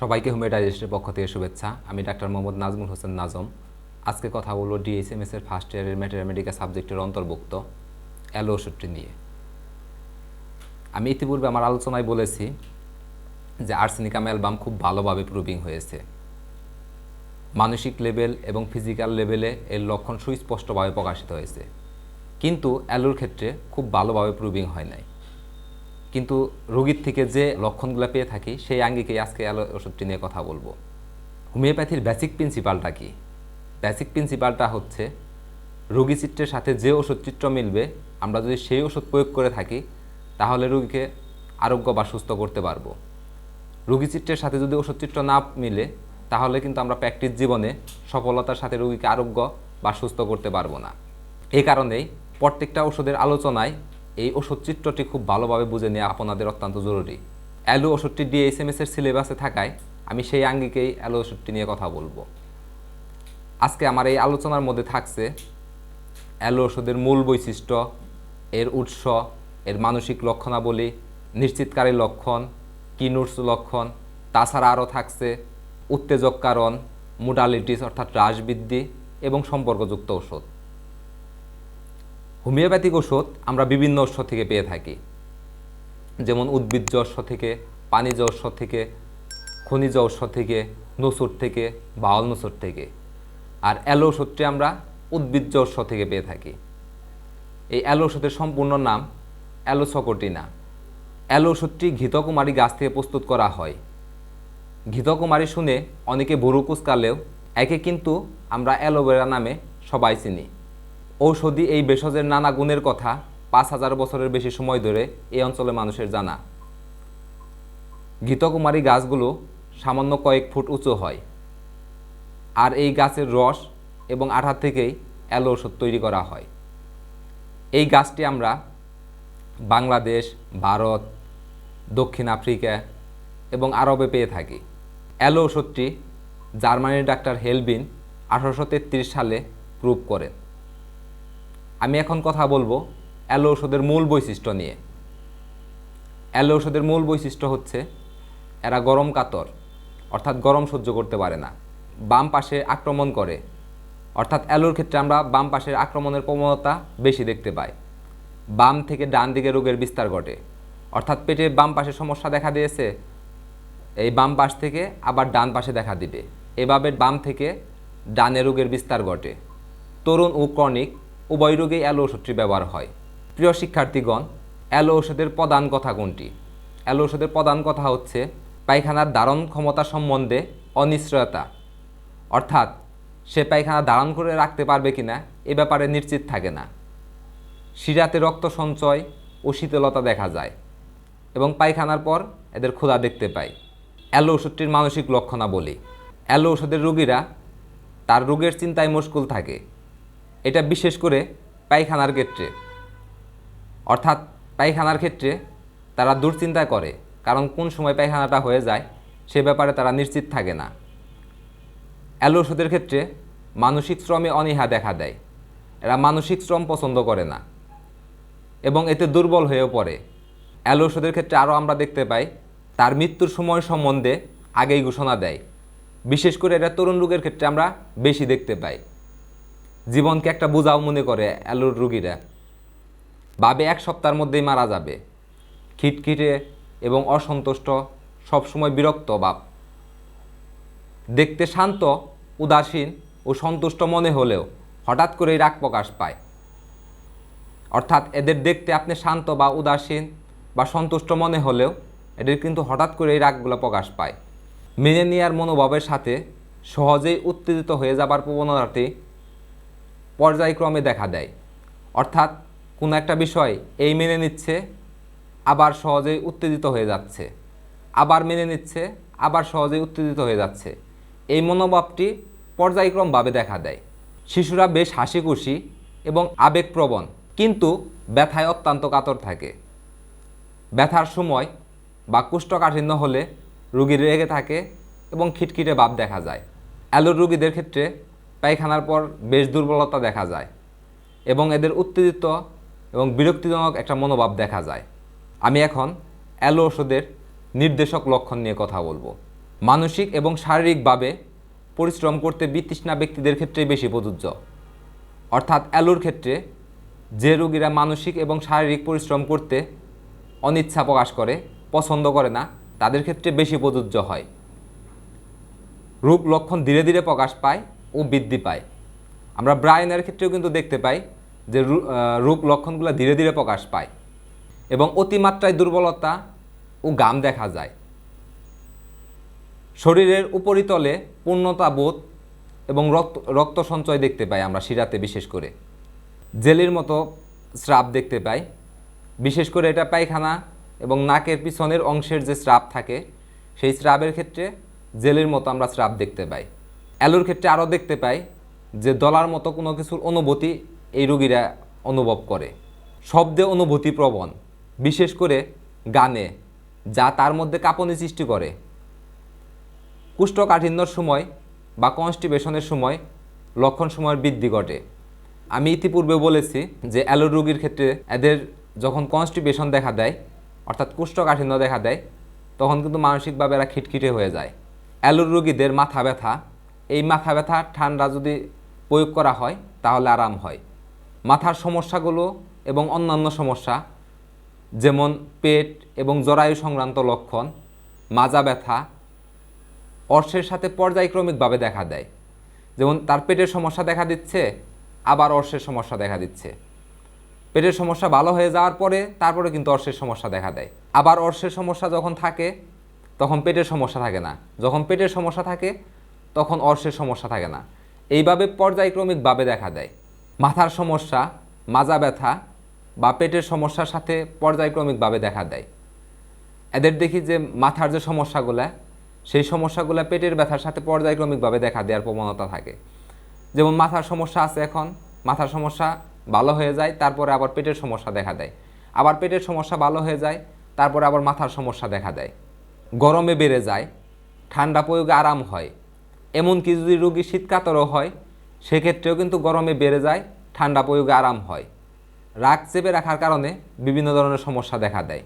সবাইকে হোমিওডাইজেস্টের পক্ষ থেকে শুভেচ্ছা। আমি ডাক্তার মোহাম্মদ নাজমুল হোসেন নাজম। আজকে কথা বলব ডিএসএমএস এর ফার্স্ট ইয়ারের ম্যাটেরিয়ামেডিকা সাবজেক্টের অন্তর্ভুক্ত অ্যালো ওষুধটি নিয়ে। আমি ইতিপূর্বে আমার আলোচনায় বলেছি যে আর্সেনিকাম অ্যালবাম খুব ভালোভাবে প্রুভিং হয়েছে। মানসিক লেভেল এবং ফিজিক্যাল লেভেলে এর লক্ষণ সুস্পষ্টভাবে প্রকাশিত হয়েছে। কিন্তু অ্যালোর ক্ষেত্রে খুব ভালোভাবে প্রুভিং হয় নাই। কিন্তু রোগীর থেকে যে লক্ষণগুলো পেয়ে থাকি, সেই আঙ্গিকেই আজকে অ্যালো ওষুধটি নিয়ে কথা বলব। হোমিওপ্যাথির বেসিক প্রিন্সিপালটা কি? বেসিক প্রিন্সিপালটা হচ্ছে, রোগী চিত্রের সাথে যে ওষুধ চিত্র মিলবে, আমরা যদি সেই ওষুধ প্রয়োগ করে থাকি, তাহলে রোগীকে আরোগ্য বা সুস্থ করতে পারব। রোগী চিত্রের সাথে যদি ওষুধ চিত্র না মিলে, তাহলে কিন্তু আমরা প্র্যাকটিস জীবনে সফলতার সাথে রোগীকে আরোগ্য বা সুস্থ করতে পারব না। এই কারণেই প্রত্যেকটা ওষুধের আলোচনায় এই ওষুধ চিত্রটি খুব ভালোভাবে বুঝে নেওয়া আপনাদের অত্যন্ত জরুরি। অ্যালো ওষুধটি ডিএসএমএস এর সিলেবাসে থাকায় আমি সেই আঙ্গিকেই অ্যালো ওষুধটি নিয়ে কথা বলব। আজকে আমার এই আলোচনার মধ্যে থাকছে অ্যালো ওষুধের মূল বৈশিষ্ট্য, এর উৎস, এর মানসিক লক্ষণাবলী, নিশ্চিতকারী লক্ষণ কিনুটস লক্ষণ, তাছাড়া আরও থাকছে উত্তেজক কারণ মোডালিটিস অর্থাৎ হ্রাস বৃদ্ধি এবং সম্পর্কযুক্ত ওষুধ। হোমিওপ্যাথিক ওষুধ আমরা বিভিন্ন উৎস থেকে পেয়ে থাকি। যেমন উদ্ভিজ্জ উৎস থেকে, পানিজ উৎস থেকে, খনিজ উৎস থেকে, নসুর থেকে, বাউল নসুর থেকে। আর অ্যালো ওষুধটি আমরা উদ্ভিজ্জ উৎস থেকে পেয়ে থাকি। এই অ্যালো ওষুধের সম্পূর্ণ নাম অ্যালোসকোটিনা। অ্যালো ওষুধটি ঘৃতকুমারী গাছ থেকে প্রস্তুত করা হয়। ঘৃতকুমারী শুনে অনেকে ভুরু কুচকালেও একে কিন্তু আমরা অ্যালোভেরা নামে সবাই চিনি। ঔষধি এই ভেষজের নানা গুণের কথা পাঁচ হাজার বছরের বেশি সময় ধরে এই অঞ্চলের মানুষের জানা। ঘৃতকুমারী গাছগুলো সামান্য কয়েক ফুট উঁচু হয়। আর এই গাছের রস এবং আঠা থেকেই অ্যালো ওষুধ তৈরি করা হয়। এই গাছটি আমরা বাংলাদেশ, ভারত, দক্ষিণ আফ্রিকা এবং আরবে পেয়ে থাকি। অ্যালো ওষুধটি জার্মানির ডাক্তার হেলবিন আঠারোশো তেত্রিশ সালে প্রুভ করেন। আমি এখন কথা বলব অ্যালো ওষুধের মূল বৈশিষ্ট্য নিয়ে। অ্যালো ওষুধের মূল বৈশিষ্ট্য হচ্ছে এরা গরম কাতর, অর্থাৎ গরম সহ্য করতে পারে না। বাম পাশে আক্রমণ করে, অর্থাৎ অ্যালোর ক্ষেত্রে আমরা বাম পাশের আক্রমণের প্রবণতা বেশি দেখতে পাই। বাম থেকে ডান দিকে রোগের বিস্তার ঘটে, অর্থাৎ পেটের বাম পাশে সমস্যা দেখা দিয়েছে, এই বাম পাশ থেকে আবার ডান পাশে দেখা দিবে। এভাবে বাম থেকে ডানে রোগের বিস্তার ঘটে। তরুণ ও ক্রনিক উভয় রোগেই অ্যালো ওষুধটি ব্যবহার হয়। প্রিয় শিক্ষার্থীগণ, অ্যালো ওষুধের প্রধান কথা কোনটি? অ্যালো ওষুধের প্রধান কথা হচ্ছে পায়খানার ধারণ ক্ষমতা সম্বন্ধে অনিশ্চয়তা। অর্থাৎ সে পায়খানা ধারণ করে রাখতে পারবে কিনা এ ব্যাপারে নিশ্চিত থাকে না। শিরাতে রক্ত সঞ্চয় ও শীতলতা দেখা যায় এবং পায়খানার পর এদের ক্ষুধা দেখতে পাই। অ্যালো ওষুধটির মানসিক লক্ষণাবলী। অ্যালো ওষুধের রোগীরা তার রোগের চিন্তায় মুশকুল থাকে। এটা বিশেষ করে পায়খানার ক্ষেত্রে। অর্থাৎ পায়খানার ক্ষেত্রে তারা দুশ্চিন্তা করে, কারণ কোন সময় পায়খানাটা হয়ে যায় সে ব্যাপারে তারা নিশ্চিত থাকে না। অ্যালো ওষুধের ক্ষেত্রে মানসিক শ্রমে অনীহা দেখা দেয়। এরা মানসিক শ্রম পছন্দ করে না এবং এতে দুর্বল হয়েও পড়ে। অ্যালো ওষুধের ক্ষেত্রে আরও আমরা দেখতে পাই, তার মৃত্যুর সময় সম্বন্ধে আগেই ঘোষণা দেয়। বিশেষ করে এটা তরুণ রোগের ক্ষেত্রে আমরা বেশি দেখতে পাই। জীবনকে একটা বোঝাও মনে করে অ্যালোর রুগীরা। ভাবে এক সপ্তাহের মধ্যেই মারা যাবে। খিটখিটে এবং অসন্তুষ্ট, সবসময় বিরক্ত ভাব দেখতে শান্ত, উদাসীন ও সন্তুষ্ট মনে হলেও হঠাৎ করেই রাগ প্রকাশ পায়। অর্থাৎ এদের দেখতে আপনি শান্ত বা উদাসীন বা সন্তুষ্ট মনে হলেও এদের কিন্তু হঠাৎ করে এই রাগগুলো প্রকাশ পায়। মেনে নেওয়ার মনোভাবের সাথে সহজেই উত্তেজিত হয়ে যাবার প্রবণতাটি পর্যায়ক্রমে দেখা দেয়। অর্থাৎ কোনো একটা বিষয় এই মেনে নিচ্ছে, আবার সহজেই উত্তেজিত হয়ে যাচ্ছে। আবার মেনে নিচ্ছে, আবার সহজেই উত্তেজিত হয়ে যাচ্ছে। এই মনোভাবটি পর্যায়ক্রমভাবে দেখা দেয়। শিশুরা বেশ হাসি খুশি এবং আবেগপ্রবণ, কিন্তু ব্যথায় অত্যন্ত কাতর থাকে। ব্যথার সময় বা কুষ্ঠকাঠিন্য হলে রুগী রেগে থাকে এবং খিটখিটে ভাব দেখা যায়। অ্যালোর রুগীদের ক্ষেত্রে পায়খানার পর বেশ দুর্বলতা দেখা যায় এবং এদের উত্তেজিত এবং বিরক্তিজনক একটা মনোভাব দেখা যায়। আমি এখন অ্যালো ওষুধের নির্দেশক লক্ষণ নিয়ে কথা বলব। মানসিক এবং শারীরিকভাবে পরিশ্রম করতে বিতৃষ্ণা ব্যক্তিদের ক্ষেত্রে বেশি প্রযোজ্য। অর্থাৎ অ্যালুর ক্ষেত্রে যে রোগীরা মানসিক এবং শারীরিক পরিশ্রম করতে অনিচ্ছা প্রকাশ করে, পছন্দ করে না, তাদের ক্ষেত্রে বেশি প্রযোজ্য হয়। রোগ লক্ষণ ধীরে ধীরে প্রকাশ পায় ও বৃদ্ধি পায়। আমরা ব্রায়নের ক্ষেত্রেও কিন্তু দেখতে পাই যে রু- আহ, রোগ লক্ষণগুলো ধীরে ধীরে প্রকাশ পায় এবং অতিমাত্রায় দুর্বলতা ও গাম দেখা যায়। শরীরের উপরিতলে পূর্ণতা বোধ এবং রক্ত রক্ত সঞ্চয় দেখতে পাই আমরা শিরাতে বিশেষ করে। জেলির মতো স্রাব দেখতে পাই। বিশেষ করে এটা পায়খানা এবং নাকের পিছনের অংশের যে স্রাব থাকে সেই স্রাবের ক্ষেত্রে জেলের মতো আমরা স্রাব দেখতে পাই। অ্যালোর ক্ষেত্রে আরও দেখতে পাই যে দলার মতো কোনো কিছুর অনুভূতি এই রোগীরা অনুভব করে। শব্দে অনুভূতি প্রবণ, বিশেষ করে গানে, যা তার মধ্যে কাঁপনি সৃষ্টি করে। কুষ্ঠকাঠিন্যর সময় বা কনস্টিপেশনের সময় লক্ষণ সময়ের বৃদ্ধি ঘটে। আমি ইতিপূর্বে বলেছি যে অ্যালো রোগীর ক্ষেত্রে এদের যখন কনস্টিপেশন দেখা দেয়, অর্থাৎ কুষ্ঠকাঠিন্য দেখা দেয়, তখন কিন্তু মানসিকভাবে এরা খিটখিটে হয়ে যায়। অ্যালোর রোগীদের মাথা ব্যথা এই মাথা ব্যথা, ঠান্ডা যদি প্রয়োগ করা হয়, তাহলে আরাম হয়। মাথার সমস্যাগুলো এবং অন্যান্য সমস্যা, যেমন পেট এবং জরায়ু সংক্রান্ত লক্ষণ, মাজা ব্যথা, অর্শের সাথে পর্যায়ক্রমিকভাবে দেখা দেয়। যেমন, তার পেটের সমস্যা দেখা দিচ্ছে, আবার অর্শের সমস্যা দেখা দিচ্ছে। পেটের সমস্যা ভালো হয়ে যাওয়ার পরে, তারপরে কিন্তু অর্শের সমস্যা দেখা দেয়। আবার অর্শের সমস্যা যখন থাকে, তখন পেটের সমস্যা থাকে না। যখন পেটের সমস্যা থাকে তখন অর্শের সমস্যা থাকে না। এইভাবে পর্যায়ক্রমিকভাবে দেখা দেয়। মাথার সমস্যা, মাজা ব্যথা বা পেটের সমস্যার সাথে পর্যায়ক্রমিকভাবে দেখা দেয়। এদের দেখি যে মাথার যে সমস্যাগুলো, সেই সমস্যাগুলো পেটের ব্যথার সাথে পর্যায়ক্রমিকভাবে দেখা দেওয়ার প্রবণতা থাকে। যেমন মাথার সমস্যা আছে এখন, মাথার সমস্যা ভালো হয়ে যায়, তারপরে আবার পেটের সমস্যা দেখা দেয়। আবার পেটের সমস্যা ভালো হয়ে যায়, তারপরে আবার মাথার সমস্যা দেখা দেয়। গরমে বেড়ে যায়, ঠান্ডা প্রয়োগে আরাম হয়। এমনকি যদি রোগী শীতকাতরও হয়, সেক্ষেত্রেও কিন্তু গরমে বেড়ে যায়, ঠান্ডা প্রয়োগে আরাম হয়। রাগ চেপে রাখার কারণে বিভিন্ন ধরনের সমস্যা দেখা দেয়।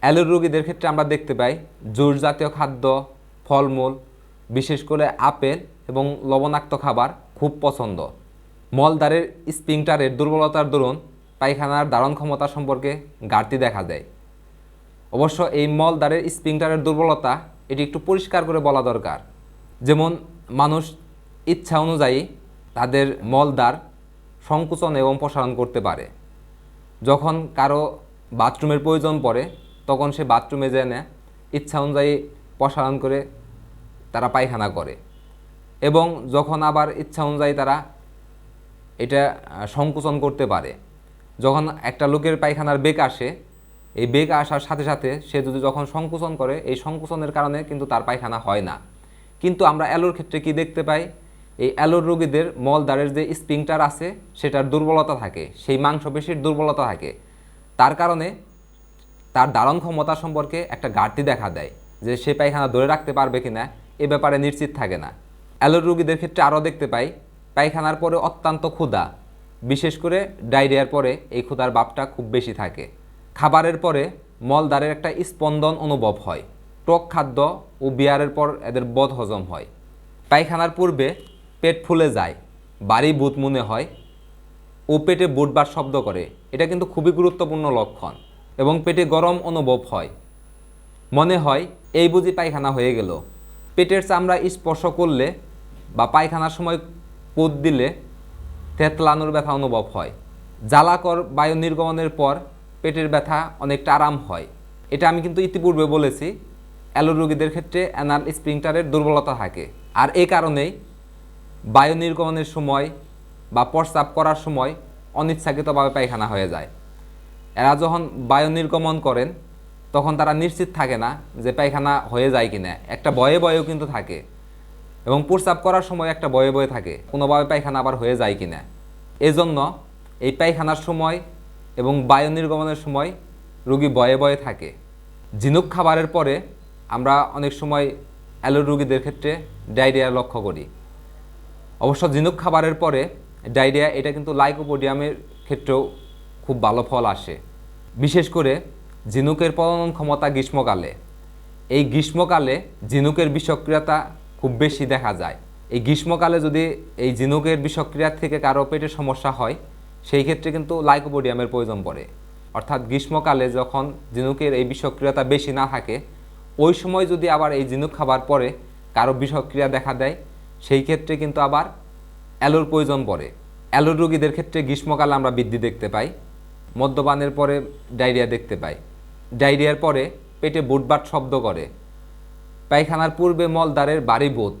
অ্যালোর রোগীদের ক্ষেত্রে আমরা দেখতে পাই জোর জাতীয় খাদ্য, ফলমূল, বিশেষ করে আপেল এবং লবণাক্ত খাবার খুব পছন্দ। মলদ্বারের স্পিংটারের দুর্বলতার দরুন পায়খানার ধারণ ক্ষমতা সম্পর্কে ঘাটতি দেখা দেয়। অবশ্য এই মলদ্বারের স্পিংটারের দুর্বলতা এটি একটু পরিষ্কার করে বলা দরকার। যেমন মানুষ ইচ্ছা অনুযায়ী তাদের মলদ্বার সংকুচন এবং প্রসারণ করতে পারে। যখন কারও বাথরুমের প্রয়োজন পড়ে, তখন সে বাথরুমে জেনে ইচ্ছা অনুযায়ী প্রসারণ করে তারা পায়খানা করে। এবং যখন আবার ইচ্ছা অনুযায়ী তারা এটা সংকুচন করতে পারে। যখন একটা লোকের পায়খানার বেগ আসে, এই বেগ আসার সাথে সাথে সে যদি যখন সংকুচন করে, এই সংকুচনের কারণে কিন্তু তার পায়খানা হয় না। কিন্তু আমরা অ্যালোর ক্ষেত্রে কি দেখতে পাই? এই অ্যালোর রোগীদের মলদ্বারের যে স্পিংটার আছে, সেটার দুর্বলতা থাকে, সেই মাংসপেশির দুর্বলতা থাকে। তার কারণে তার ধারণ ক্ষমতা সম্পর্কে একটা ঘাটতি দেখা দেয় যে সে পায়খানা ধরে রাখতে পারবে কিনা, এ ব্যাপারে নিশ্চিত থাকে না। অ্যালোর রোগীদের ক্ষেত্রে আরও দেখতে পাই, পায়খানার পরে অত্যন্ত ক্ষুধা, বিশেষ করে ডায়রিয়ার পরে এই ক্ষুধার বাপটা খুব বেশি থাকে। খাবারের পরে মলদ্বারের একটা স্পন্দন অনুভব হয়। টক খাদ্য ও বিয়ারের পর এদের বদ হজম হয়। পায়খানার পূর্বে পেট ফুলে যায়, বাড়ি বুধ মনে হয় ও পেটে বুটবার শব্দ করে। এটা কিন্তু খুবই গুরুত্বপূর্ণ লক্ষণ এবং পেটে গরম অনুভব হয়। মনে হয় এই বুঝি পায়খানা হয়ে গেল। পেটের চামড়া স্পর্শ করলে বা পায়খানার সময় পোদ দিলে থেতলানোর ব্যথা অনুভব হয়। জ্বালাকর বায়ু নির্গমনের পর পেটের ব্যথা অনেকটা আরাম হয়। এটা আমি কিন্তু ইতিপূর্বে বলেছি অ্যালো রোগীদের ক্ষেত্রে অ্যানাল স্প্রিংটারের দুর্বলতা থাকে। আর এই কারণেই বায়ু নির্গমনের সময় বা প্রস্রাব করার সময় অনিচ্ছাকৃতভাবে পায়খানা হয়ে যায়। এরা যখন বায়ু নির্গমন করেন, তখন তারা নিশ্চিত থাকে না যে পায়খানা হয়ে যায় কিনা। একটা বয়ে বয়েও কিন্তু থাকে এবং প্রস্রাব করার সময় একটা বয়ে বয়ে থাকে, কোনোভাবে পায়খানা আবার হয়ে যায় কিনা। এজন্য এই পায়খানার সময় এবং বায়ু নির্গমনের সময় রুগী বয়ে বয়ে থাকে। ঝিনুক খাবারের পরে আমরা অনেক সময় অ্যালো রুগীদের ক্ষেত্রে ডায়রিয়া লক্ষ্য করি। অবশ্য ঝিনুক খাবারের পরে ডায়রিয়া, এটা কিন্তু লাইকোপোডিয়ামের ক্ষেত্রেও খুব ভালো ফল আসে। বিশেষ করে ঝিনুকের প্রজনন ক্ষমতা গ্রীষ্মকালে। এই গ্রীষ্মকালে ঝিনুকের বিষক্রিয়াটা খুব বেশি দেখা যায়। এই গ্রীষ্মকালে যদি এই ঝিনুকের বিষক্রিয়া থেকে কারও পেটের সমস্যা হয়, সেই ক্ষেত্রে কিন্তু লাইকোপোডিয়ামের প্রয়োজন পড়ে। অর্থাৎ গ্রীষ্মকালে যখন ঝিনুকের এই বিষক্রিয়াটা বেশি না থাকে ওই সময় যদি আবার এই ঝিনুক খাবার পরে কারও বিষক্রিয়া দেখা দেয়, সেই ক্ষেত্রে কিন্তু আবার অ্যালোর প্রয়োজন পড়ে। অ্যালোর রোগীদের ক্ষেত্রে গ্রীষ্মকালে আমরা বৃদ্ধি দেখতে পাই, মদ্যপানের পরে ডায়রিয়া দেখতে পাই। ডায়রিয়ার পরে পেটে বুটবাট শব্দ করে। পায়খানার পূর্বে মলদ্বারের বাড়ি বোধ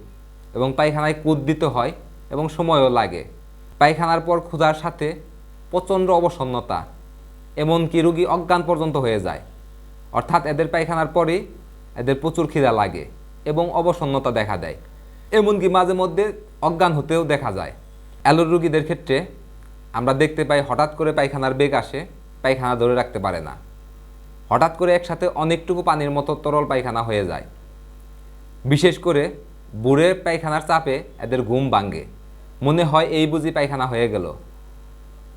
এবং পায়খানায় কুদ দিতে হয় এবং সময়ও লাগে। পায়খানার পর ক্ষুধার সাথে প্রচণ্ড অবসন্নতা, এমনকি রুগী অজ্ঞান পর্যন্ত হয়ে যায়। অর্থাৎ এদের পায়খানার পরেই এদের প্রচুর খিদা লাগে এবং অবসন্নতা দেখা দেয়। এমনকি মাঝে মধ্যে অজ্ঞান হতেও দেখা যায়। অ্যালোর রুগীদের ক্ষেত্রে আমরা দেখতে পাই হঠাৎ করে পায়খানার বেগ আসে, পায়খানা ধরে রাখতে পারে না। হঠাৎ করে একসাথে অনেকটুকু পানির মতো তরল পায়খানা হয়ে যায়। বিশেষ করে বুড়ে পায়খানার চাপে এদের ঘুম ভাঙ্গে মনে হয় এই বুঝি পায়খানা হয়ে গেল।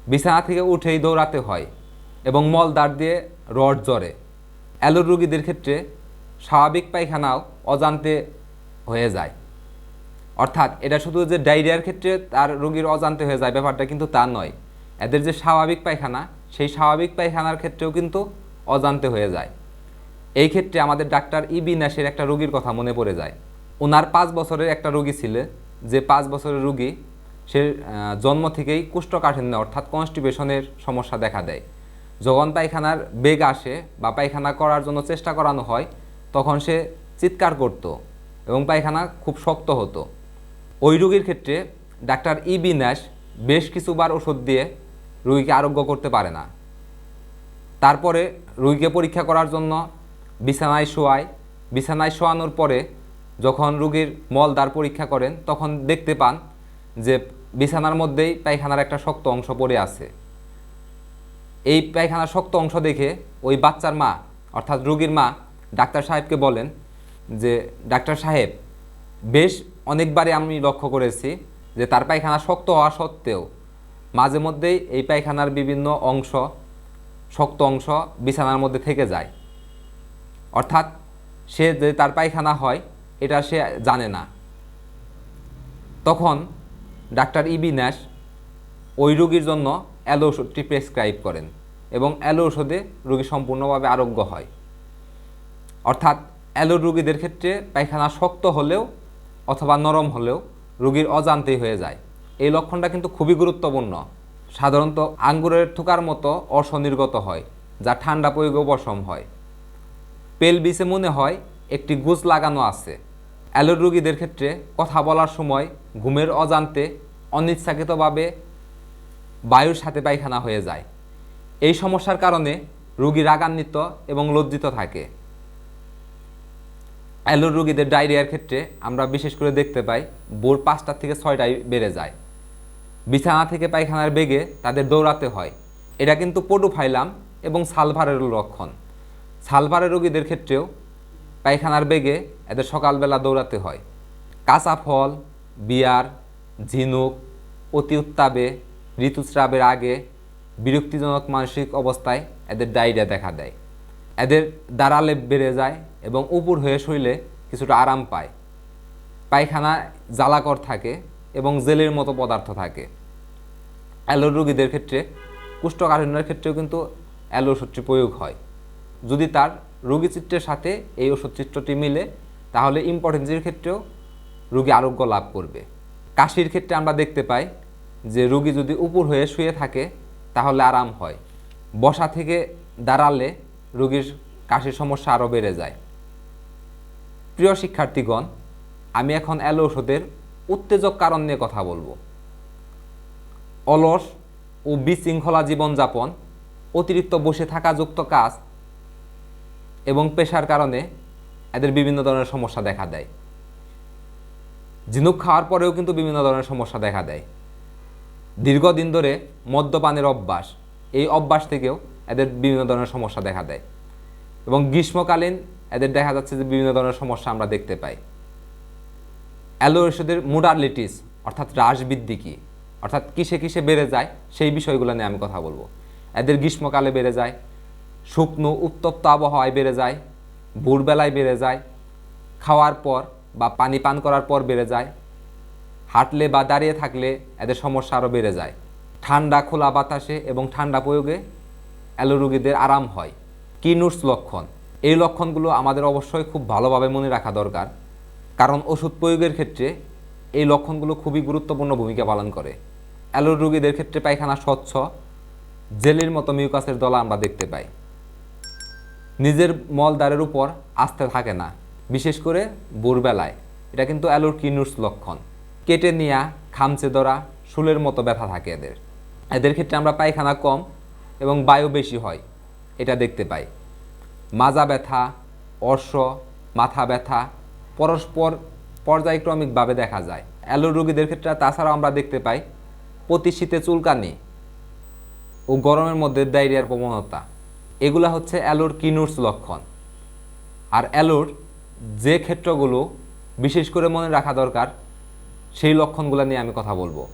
বিছানা থেকে উঠেই দৌড়াতে হয় এবং মল দাঁড় দিয়ে রড জ্বরে অ্যালোর রুগীদের ক্ষেত্রে স্বাভাবিক পায়খানাও অজান্তে হয়ে যায়। অর্থাৎ এটা শুধু যে ডায়রিয়ার ক্ষেত্রে তার রোগীর অজান্তে হয়ে যায়, ব্যাপারটা কিন্তু তা নয়। এদের যে স্বাভাবিক পায়খানা, সেই স্বাভাবিক পায়খানার ক্ষেত্রেও কিন্তু অজান্তে হয়ে যায়। এই ক্ষেত্রে আমাদের ডাক্তার ইবি ন্যাসের একটা রোগীর কথা মনে পড়ে যায়। ওনার পাঁচ বছরের একটা রোগী ছিল, যে পাঁচ বছরের রোগী, সে জন্ম থেকেই কুষ্ঠকাঠিন্য, অর্থাৎ কনস্টিপেশনের সমস্যা দেখা দেয়। যখন পায়খানার বেগ আসে বা পায়খানা করার জন্য চেষ্টা করানো হয় তখন সে চিৎকার করত এবং পায়খানা খুব শক্ত হতো। ওই রোগীর ক্ষেত্রে ডাক্তার ইবি ন্যাশ বেশ কিছুবার ওষুধ দিয়ে রুগীকে আরোগ্য করতে পারে না। তারপরে রুগীকে পরীক্ষা করার জন্য বিছানায় শোয়ায়। বিছানায় শোয়ানোর পরে যখন রুগীর মলদার পরীক্ষা করেন, তখন দেখতে পান যে বিছানার মধ্যেই পায়খানার একটা শক্ত অংশ পড়ে আছে। এই পায়খানার শক্ত অংশ দেখে ওই বাচ্চার মা, অর্থাৎ রুগীর মা ডাক্তার সাহেবকে বলেন যে, ডাক্তার সাহেব, বেশ অনেকবারই আমি লক্ষ্য করেছি যে তার পায়খানা শক্ত হওয়া সত্ত্বেও মাঝে মধ্যেই এই পায়খানার বিভিন্ন অংশ, শক্ত অংশ বিছানার মধ্যে থেকে যায়। অর্থাৎ সে যে তার পায়খানা হয়, এটা সে জানে না। তখন ডাক্তার ইবি ন্যাশ ওই রোগীর জন্য অ্যালো ওষুধটি প্রেসক্রাইব করেন এবং অ্যালো ওষুধে রোগী সম্পূর্ণভাবে আরোগ্য হয়। অর্থাৎ অ্যালো রুগীদের ক্ষেত্রে পায়খানা শক্ত হলেও অথবা নরম হলেও রুগীর অজান্তেই হয়ে যায়। এই লক্ষণটা কিন্তু খুবই গুরুত্বপূর্ণ। সাধারণত আঙ্গুরের থোকার মতো অস্বনির্গত হয়, যা ঠান্ডা প্রয়োগে উপশম হয়। পেলবিসে মনে হয় একটি গুজ লাগানো আছে। অ্যালোর রুগীদের ক্ষেত্রে কথা বলার সময় ঘুমের অজান্তে অনিচ্ছাকৃতভাবে বায়ুর সাথে পায়খানা হয়ে যায়। এই সমস্যার কারণে রুগী রাগান্বিত এবং লজ্জিত থাকে। অ্যালোর রোগীদের ডায়রিয়ার ক্ষেত্রে আমরা বিশেষ করে দেখতে পাই, ভোর পাঁচটা থেকে ছয়টায় বেড়ে যায়। বিছানা থেকে পায়খানার বেগে তাদের দৌড়াতে হয়। এটা কিন্তু পটুফাইলাম এবং সালভারের লক্ষণ। সালভারের রোগীদের ক্ষেত্রেও পায়খানার বেগে এদের সকালবেলা দৌড়াতে হয়। কাঁচা ফল, বিয়ার, ঝিনুক, অতি উত্তাপে, ঋতুস্রাবের আগে বিরক্তিজনক মানসিক অবস্থায় এদের ডায়রিয়া দেখা দেয়। এদের দাঁড়ালে বেড়ে যায় এবং উপর হয়ে শুইলে কিছুটা আরাম পায়। পায়খানা জ্বালাকর থাকে এবং জেলের মতো পদার্থ থাকে। অ্যালোর রোগীদের ক্ষেত্রে, কুষ্ঠকাঠিন্যের ক্ষেত্রেও কিন্তু অ্যালো ওষুধটি প্রয়োগ হয়। যদি তার রোগী চিত্রের সাথে এই ওষুধ চিত্রটি মিলে, তাহলে ইম্পর্টেন্সির ক্ষেত্রেও রোগী আরোগ্য লাভ করবে। কাশির ক্ষেত্রে আমরা দেখতে পাই যে রোগী যদি উপর হয়ে শুয়ে থাকে, তাহলে আরাম হয়। বসা থেকে দাঁড়ালে রোগীর কাশির সমস্যা আরও বেড়ে যায়। প্রিয় শিক্ষার্থীগণ, আমি এখন অ্যালো ওষুধের উত্তেজক কারণ নিয়ে কথা বলব। অলস ও বিশৃঙ্খলা জীবনযাপন, অতিরিক্ত বসে থাকা যুক্ত কাজ এবং পেশার কারণে এদের বিভিন্ন ধরনের সমস্যা দেখা দেয়। ঝিনুক খাওয়ার পরেও কিন্তু বিভিন্ন ধরনের সমস্যা দেখা দেয়। দীর্ঘদিন ধরে মদ্যপানের অভ্যাস, এই অভ্যাস থেকেও এদের বিভিন্ন ধরনের সমস্যা দেখা দেয়। এবং গ্রীষ্মকালীন এদের দেখা যাচ্ছে যে বিভিন্ন ধরনের সমস্যা আমরা দেখতে পাই। অ্যালো ওষুধের মোডালিটিস, অর্থাৎ হ্রাস বৃদ্ধি কী? অর্থাৎ কিসে কিসে বেড়ে যায়, সেই বিষয়গুলো নিয়ে আমি কথা বলব। এদের গ্রীষ্মকালে বেড়ে যায়, শুকনো উত্তপ্ত আবহাওয়ায় বেড়ে যায়, ভোরবেলায় বেড়ে যায়, খাওয়ার পর বা পানি পান করার পর বেড়ে যায়, হাঁটলে বা দাঁড়িয়ে থাকলে এদের সমস্যা আরও বেড়ে যায়। ঠান্ডা খোলা বাতাসে এবং ঠান্ডা প্রয়োগে অ্যালো রোগীদের আরাম হয়। কিনুটস লক্ষণ? এই লক্ষণগুলো আমাদের অবশ্যই খুব ভালোভাবে মনে রাখা দরকার, কারণ ওষুধ প্রয়োগের ক্ষেত্রে এই লক্ষণগুলো খুবই গুরুত্বপূর্ণ ভূমিকা পালন করে। অ্যালো রোগীদের ক্ষেত্রে পায়খানা স্বচ্ছ, জেলের মতো মিউকাসের দলা আমরা দেখতে পাই। নিজের মলদ্বারের উপর আস্থা থাকে না, বিশেষ করে ভোরবেলায়। এটা কিন্তু অ্যালোর কিনুটস লক্ষণ। কেটে নেওয়া খামচে ধরা, শুলের মতো ব্যথা থাকে এদের। এদের ক্ষেত্রে আমরা পায়খানা কম এবং বায়ু বেশি হয়, এটা দেখতে পাই। মাজা ব্যথা, অর্শ, মাথা ব্যথা, পরস্পর পর্যায়ক্রমিকভাবে দেখা যায়। অ্যালো রোগীদের ক্ষেত্রে, তাছাড়াও আমরা দেখতে পাই, প্রতি শীতে চুলকানি ও গরমের মধ্যে ডায়রিয়ার প্রবণতা। এগুলা হচ্ছে অ্যালোর কিনুটস লক্ষণ। আর অ্যালোর যে ক্ষেত্রগুলো বিশেষ করে মনে রাখা দরকার, সেই লক্ষণগুলো নিয়ে আমি কথা বলব।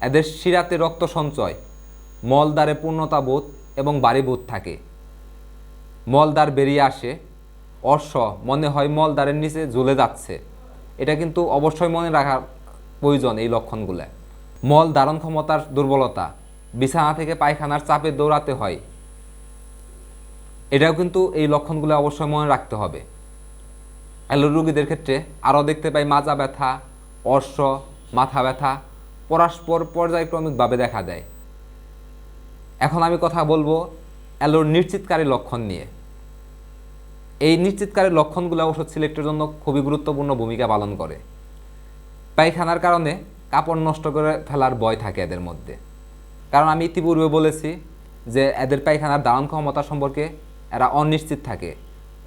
এদের শিরাতে রক্ত সঞ্চয় মলদ্বারে পূর্ণতাবোধ এবং বাড়িবোধ থাকে। মলদ্বার বেরিয়ে আসে, অশ্ব মনে হয় মলদ্বারের নিচে জ্বলে যাচ্ছে। এটা কিন্তু অবশ্যই মনে রাখার প্রয়োজন এই লক্ষণগুলো। মল ধারণ ক্ষমতার দুর্বলতা, বিছানা থেকে পায়খানার চাপে দৌড়াতে হয়। এটাও কিন্তু এই লক্ষণগুলো অবশ্যই মনে রাখতে হবে। অ্যালো রোগীদের ক্ষেত্রে আরও দেখতে পাই মাজা ব্যথা অর্শ মাথা ব্যথা, পরস্পর পর্যায়ক্রমিকভাবে দেখা দেয় এখন আমি কথা বলব অ্যালোর নিশ্চিতকারী লক্ষণ নিয়ে। এই নিশ্চিতকারী লক্ষণগুলো ওষুধ সিলেক্টের জন্য খুবই গুরুত্বপূর্ণ ভূমিকা পালন করে। পায়খানার কারণে কাপড় নষ্ট করে ফেলার ভয় থাকে এদের মধ্যে। কারণ আমি ইতিপূর্বে বলেছি যে এদের পায়খানার দারণ ক্ষমতা সম্পর্কে এরা অনিশ্চিত থাকে।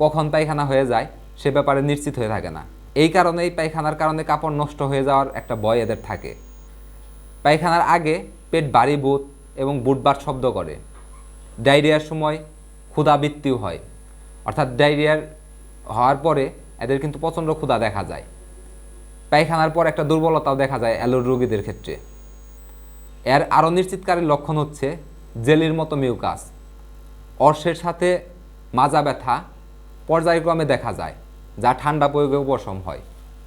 কখন পায়খানা হয়ে যায় সে ব্যাপারে নিশ্চিত হয়ে থাকে না। এই কারণেই পায়খানার কারণে কাপড় নষ্ট হয়ে যাওয়ার একটা ভয় এদের থাকে। পায়খানার আগে পেট ভারী বুট এবং বুটবার শব্দ করে। ডায়রিয়ার সময় ক্ষুধাবৃত্তিও হয়। অর্থাৎ ডায়রিয়ার হওয়ার পরে এদের কিন্তু প্রচণ্ড ক্ষুধা দেখা যায়। পায়খানার পর একটা দুর্বলতাও দেখা যায় অ্যালোর রোগীদের ক্ষেত্রে। এর আরও নিশ্চিতকারী লক্ষণ হচ্ছে জেলির মতো মিউকাস। অর্শের সাথে মাজা ব্যথা পর্যায়ক্রমে দেখা যায়, যা ঠান্ডা প্রয়োগে উপশম হয়।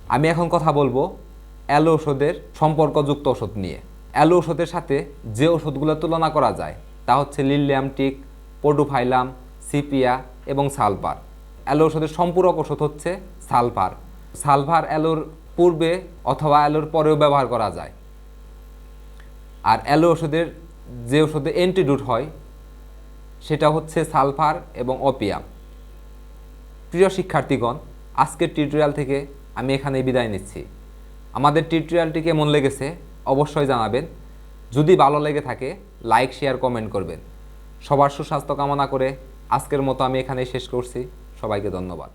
আমি এখন কথা বলব অ্যালো ওষুধের সম্পর্কযুক্ত ওষুধ নিয়ে। অ্যালো ওষুধের সাথে যে ওষুধগুলো তুলনা করা যায়, তা হচ্ছে লিলিয়ামটিক পোডুফাইলাম, সিপিয়া এবং সালফার। অ্যালো ওষুধের সম্পূরক ওষুধ হচ্ছে সালফার। সালফার অ্যালোর পূর্বে অথবা অ্যালোর পরেও ব্যবহার করা যায়। আর অ্যালো ওষুধের যে ওষুধে অ্যান্টিডোট হয়, সেটা হচ্ছে সালফার এবং অপিয়াম। প্রিয় শিক্ষার্থীগণ, আজকের টিউটোরিয়াল থেকে আমি এখানে বিদায় নিচ্ছি। আমাদের টিউটোরিয়ালটি কেমন লেগেছে অবশ্যই জানাবেন। যদি ভালো লেগে থাকে লাইক শেয়ার কমেন্ট করবেন। সবার সুস্বাস্থ্য কামনা করে আজকের মতো আমি এখানেই শেষ করছি। সবাইকে ধন্যবাদ।